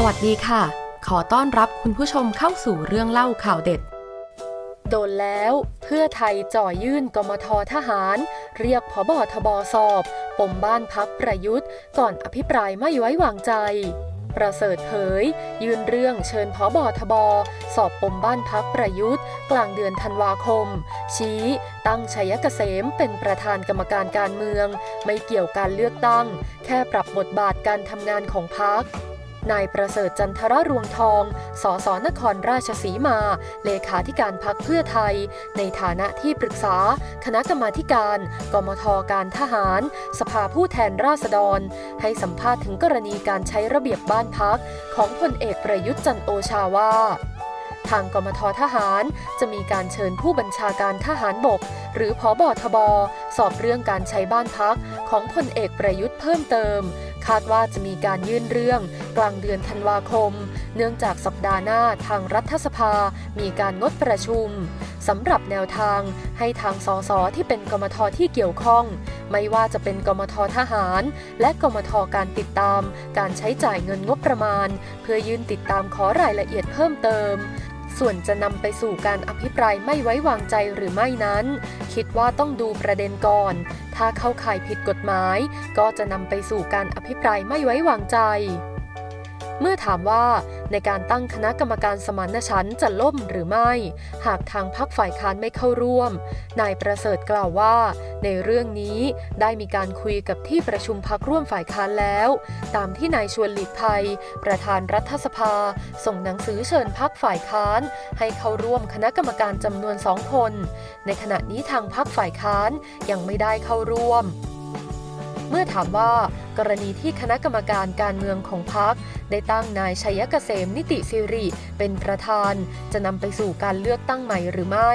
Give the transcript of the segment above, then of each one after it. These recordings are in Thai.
สวัสดีค่ะ ขอต้อนรับคุณผู้ชมเข้าสู่เรื่องเล่าข่าวเด็ด โดนแล้วเพื่อไทยจ่อยื่นกมททหาร เรียกพบทบสอบ ปมบ้านพักประยุทธ์ ก่อนอภิปรายไม่ไว้วางใจ ประเสริฐเผย ยื่นเรื่องเชิญพบทบ สอบปมบ้านพักประยุทธ์ กลางเดือนธันวาคม ชี้ ตั้งชัยเกษมเป็นประธานกรรมการการเมือง ไม่เกี่ยวการเลือกตั้ง แค่ปรับบทบาทการทำงานของพัก นายประเสริฐจันทรรวงทอง สสนครราชสีมา เลขาธิการพักเพื่อไทย ในฐานะที่ปรึกษา คณะกรรมาธิการ กมทการทหาร สภาผู้แทนราษฎร ให้สัมภาษณ์ถึงกรณีการใช้ระเบียบบ้านพัก ของพลเอกประยุทธ์จันโอชาว่าทางกมททหารจะมีการเชิญผู้บัญชาการทหารบก หรือพอบอทบ สอบเรื่องการใช้บ้านพักของพลเอกประยุทธ์เพิ่มเติม คาดว่าจะมีการยื่นเรื่องกลางเดือนธันวาคม เนื่องจากสัปดาห์หน้าทางรัฐสภามีการงดประชุมสำหรับแนวทางให้ทางสสที่เป็นกมทที่เกี่ยวข้อง ไม่ว่าจะเป็นกมททหาร และกมทการติดตาม การใช้จ่ายเงินงบประมาณ เพื่อยื่นติดตามขอรายละเอียดเพิ่มเติม ส่วนจะนำไปสู่การอภิปรายไม่ไว้วางใจหรือไม่นั้น คิดว่าต้องดูประเด็นก่อน ถ้าเข้าข่ายผิดกฎหมาย ก็จะนำไปสู่การอภิปรายไม่ไว้วางใจ เมื่อถามว่าในการตั้งคณะกรรมการสมานฉันท์จะล่มหรือไม่ หากทางพักฝ่ายค้านไม่เข้าร่วม นายประเสริฐกล่าวว่า ในเรื่องนี้ได้มีการคุยกับที่ประชุมพักร่วมฝ่ายค้านแล้ว ตามที่นายชวนหลีกภัย ประธานรัฐสภา ส่งหนังสือเชิญพักฝ่ายค้าน ให้เข้าร่วมคณะกรรมการจำนวนสองคน ในขณะนี้ทางพักฝ่ายค้านยังไม่ได้เข้าร่วม เมื่อถามว่า กรณีที่คณะกรรมการการเมืองของพักได้ตั้งนายชัยเกษมนิติสิริเป็นประธาน จะนำไปสู่การเลือกตั้งใหม่หรือไม่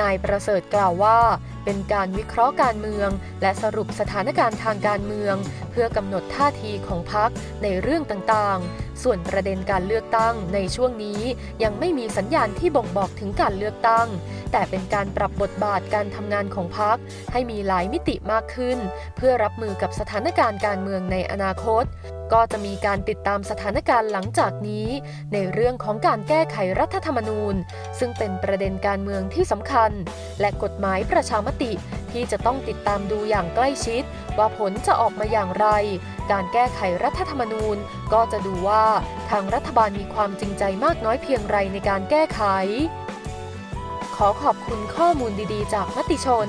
นายประเสริฐกล่าวว่า เป็นการวิเคราะห์การเมือง และสรุปสถานการณ์ทางการเมือง เพื่อกำหนดท่าทีของพักในเรื่องต่างๆ ส่วนประเด็นการเลือกตั้งในช่วงนี้ยังไม่มีสัญญาณที่บ่งบอกถึงการเลือกตั้ง แต่เป็นการปรับบทบาทการทำงานของพักให้มีหลายมิติมากขึ้น เพื่อรับมือกับสถานการณ์การเมืององในอนาคต ก็จะมีการติดตามสถานการณ์หลังจากนี้ ในเรื่องของการแก้ไขรัฐธรรมนูญ ซึ่งเป็นประเด็นการเมืองที่สำคัญ และกฎหมายประชามติที่จะต้องติดตามดูอย่างใกล้ชิด ว่าผลจะออกมาอย่างไร การแก้ไขรัฐธรรมนูญ ก็จะดูว่าทางรัฐบาลมีความจริงใจมากน้อยเพียงไรในการแก้ไข ขอขอบคุณข้อมูลดีๆ จากมติชน